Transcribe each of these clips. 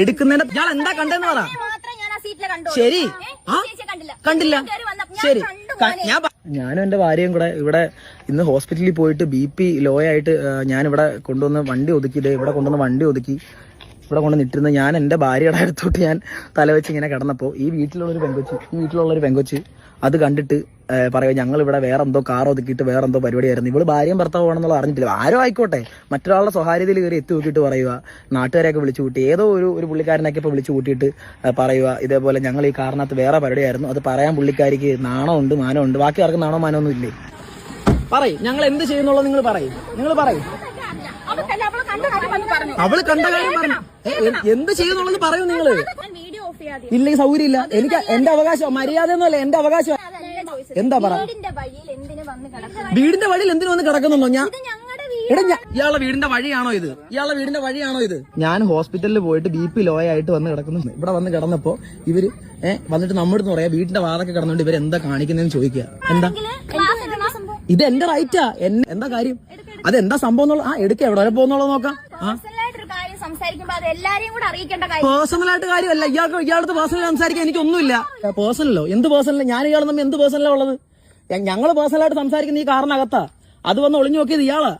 എടുക്കുന്നതിന്റെ ഇയാൾ എന്താ കണ്ടെന്ന് പറ. മാത്രം ഞാൻ ആ സീറ്റിലെ കണ്ടു. ശരി. കണ്ടില്ല. ഞാൻ ശരി. കണ്ടു ഞാൻ ഞാനും എന്റെ ഭാര്യയും കൂടെ ഇവിടെ ഇന്ന് ഹോസ്പിറ്റലിൽ പോയിട്ട് ബി പി ലോ ആയിട്ട് ഞാൻ ഇവിടെ കൊണ്ടുവന്ന് വണ്ടി ഒതുക്കി ഇവിടെ കൊണ്ടുവന്ന് വണ്ടി ഒതുക്കി. ഇവിടെ കൊണ്ട് നിട്ടിരുന്ന ഞാൻ എന്റെ ഭാര്യയുടെ അടുത്തോട്ട് ഞാൻ തലവെച്ച് ഇങ്ങനെ കിടന്നപ്പോൾ ഈ വീട്ടിലുള്ളൊരു പെങ്കൊച്ച് ഈ വീട്ടിലുള്ളൊരു പെങ്കൊച്ച് അത് കണ്ടിട്ട് പറയുക ഞങ്ങൾ ഇവിടെ വേറെ എന്തോ കാർ ഒതുക്കിയിട്ട് വേറെ എന്തോ പരിപാടിയായിരുന്നു. ഇവൾ ഭാര്യയും ഭർത്താവ് ആണെന്നുള്ള അറിഞ്ഞിട്ടില്ല. ആരോ ആയിക്കോട്ടെ. മറ്റൊരാളുടെ സ്വകാര്യതയിൽ കയറി എത്തി നോക്കിയിട്ട് പറയുക നാട്ടുകാരെയൊക്കെ വിളിച്ചു കൂട്ടി. ഏതോ ഒരു ഒരു പുള്ളിക്കാരനൊക്കെ ഇപ്പോൾ വിളിച്ചു കൂട്ടിയിട്ട് പറയുക ഇതേപോലെ ഞങ്ങൾ ഈ കാറിനകത്ത് വേറെ പരിപാടിയായിരുന്നു. അത് പറയാൻ പുള്ളിക്കാരിക്ക് നാണമുണ്ട് മാനമുണ്ട്. ബാക്കി ആർക്കും നാണോ മാനമൊന്നും ഇല്ലേ? പറയും. ഞങ്ങൾ എന്ത് ചെയ്യുന്നുള്ളത് നിങ്ങൾ പറയും. നിങ്ങൾ പറയും അവൾക്കല്ല, അവൾ കണ്ട കാര്യം വന്ന് പറഞ്ഞു. അവൾ കണ്ട കാര്യം പറഞ്ഞു. എന്ത് ചെയ്യുന്നുള്ളത് പറയൂ നിങ്ങൾ. ഞാൻ വീഡിയോ ഓഫ് ചെയ്യാതെ ഇല്ലെങ്കിൽ സൗകര്യമില്ല. എനിക്ക് എന്റെ അവകാശം മര്യാദ ഒന്നുമല്ല എന്റെ അവകാശം. എന്താ പറ? വീടിന്റെ വഴിയിൽ എന്തിനു വന്ന് കിടക്കുക വീടിന്റെ വഴിയിൽ എന്തിനു വന്ന് കിടക്കുന്നുണ്ടോ? ഞാൻ ഇത് ഞങ്ങളുടെ വീട്. എടാ ഇയാളുടെ വീടിന്റെ വഴിയാണോ ഇത്? ഇയാളുടെ വീടിന്റെ വഴിയാണോ ഇത്? ഞാൻ ഹോസ്പിറ്റലിൽ പോയിട്ട് ബി പി ലോ ആയിട്ട് വന്ന് കിടക്കുന്നു. ഇവിടെ വന്ന് കിടന്നപ്പോ ഇവർ ഏഹ് വന്നിട്ട് നമ്മുടെ പറയാ വീടിന്റെ വാതൊക്കെ കിടന്നുകൊണ്ട് ഇവർ എന്താ കാണിക്കുന്നതെന്ന് ചോദിക്കുക എന്താ? ഇത് എന്റെ റൈറ്റാ എന്നെ എന്താ കാര്യം? അത് എന്താ സംഭവം എന്നുള്ള ആ എടുക്ക എവിടെ വരെ പോകുന്നുള്ളത് നോക്കാം. ആ സംസാരിക്കുമ്പോ അത് എല്ലാരെയും കൂടെ അറിയിക്കേണ്ട കാര്യം. പേഴ്സണൽ ആയിട്ട് കാര്യമല്ല. ഇയാൾക്ക് ഇയാളുടെ പേഴ്സണൽ സംസാരിക്കാൻ എനിക്ക് ഒന്നുമില്ല പേഴ്സണലോ എന്ത് പേഴ്സണൽ ഞാൻ ഇയാൾ തമ്മിൽ എന്ത് പേഴ്സണലാ ഉള്ളത് ഞങ്ങൾ പേഴ്സണൽ ആയിട്ട് സംസാരിക്കുന്ന ഈ കാറിനകത്താ. അത് വന്ന് ഒളിഞ്ഞു നോക്കിയത് ഇയാളാ.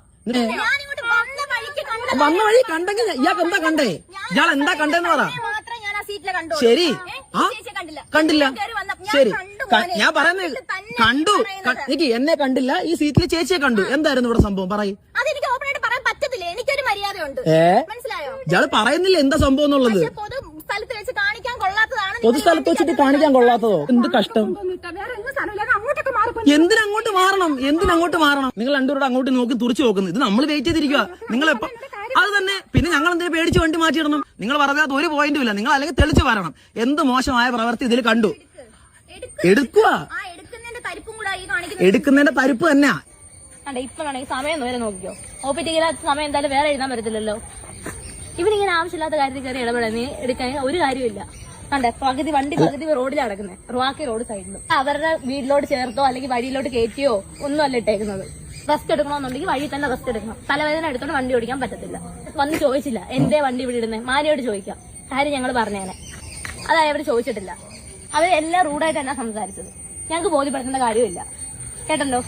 വന്ന വഴിക്ക് കണ്ട വന്ന വഴി കണ്ടെങ്കിൽ ഇയാൾക്ക് എന്താ കണ്ടേ? ഇയാൾ എന്താ കണ്ടെന്ന് പറ. മാത്രം ഞാൻ ആ സീറ്റിലെ കണ്ടു ശരി. ആ? ചേച്ചിയെ കണ്ടില്ല. ശരി. കണ്ടു ഞാൻ പറയുന്നത് കണ്ടു. എനിക്ക് എന്നെ കണ്ടില്ല. ഈ സീറ്റിലെ ചേച്ചിയെ കണ്ടു. എന്തായിരുന്നു ഇവിടെ സംഭവം? പറയും. പറ്റത്തില്ല എനിക്കൊരു മര്യാദയുണ്ട്. ഏ? മനസ്സിലായോ? ഇയാൾ പറയുന്നില്ല എന്താ സംഭവം എന്നുള്ളത്? പക്ഷെ പൊതു സ്ഥലത്ത് വെച്ച് കാണിക്കാൻ കൊള്ളാത്തതാണ് പൊതുസ്ഥലത്ത് വെച്ചിട്ട് കാണിക്കാൻ കൊള്ളാത്തതോ? എന്ത് കഷ്ടം? വേറെ എന്ത് അങ്ങോട്ടൊക്കെ എന്തിനങ്ങോട്ട് മാറണം? എന്തിനങ്ങോട്ട് മാറണം? നിങ്ങൾ രണ്ടുപേരുടെ അങ്ങോട്ട് നോക്കി തുറച്ചു നോക്കുന്നു. ഇത് നമ്മൾ വെയിറ്റ് ചെയ്തിരിക്കുക നിങ്ങൾ എപ്പോ അത് തന്നെ. പിന്നെ ഞങ്ങൾ എന്തിനാ പേടിച്ച് വണ്ടി മാറ്റിയിടണം? നിങ്ങൾ പറഞ്ഞാൽ ഒരു പോയിന്റും ഇല്ല. നിങ്ങൾ അല്ലെങ്കിൽ തെളിച്ചു വരണം. എന്ത് മോശമായ പ്രവൃത്തി ഇതിൽ കണ്ടു? എടുക്കുക എടുക്കുന്നതിന്റെ പരിപ്പ് എടുക്കുന്നതിന്റെ തരിപ്പ് തന്നെയാ. അതെ ഇപ്പൊ വേണമെങ്കിൽ സമയം വരെ നോക്കിയോ ഒ പി ടിക്കലാത്ത സമയം എന്തായാലും വേറെ എഴുതാൻ പറ്റത്തില്ലല്ലോ. ഇവനിങ്ങനെ ആവശ്യമില്ലാത്ത കാര്യത്തിൽ കയറി ഇടപെടാൻ നീ എടുക്കാൻ ഒരു കാര്യമില്ല കണ്ടേ പകുതി വണ്ടി പകുതി റോഡിലാണ് കിടക്കുന്നത് റുവാക്കി റോഡ് സൈഡിലും. അവരുടെ വീട്ടിലോട്ട് ചേർത്തോ അല്ലെങ്കിൽ വഴിയിലോട്ട് കയറ്റിയോ ഒന്നും അല്ല ഇട്ടേക്കുന്നത്. റെസ്റ്റ് എടുക്കണമെന്നുണ്ടെങ്കിൽ വഴി തന്നെ റെസ്റ്റ് എടുക്കണം. തലവേദന എടുത്തോണ്ട് വണ്ടി ഓടിക്കാൻ പറ്റത്തില്ല. വന്ന് ചോദിച്ചില്ല എന്തേ വണ്ടി ഇവിടെ ഇടുന്നത് മാനയോട് ചോദിക്കാം. കാര്യം ഞങ്ങൾ പറഞ്ഞേനെ. അതായത് അവർ ചോദിച്ചിട്ടില്ല. അവർ എല്ലാം റൂഡായിട്ട് തന്നെ സംസാരിച്ചത്. ഞങ്ങൾക്ക് ബോധ്യപ്പെടുത്തേണ്ട കാര്യമില്ല കേട്ടല്ലോ?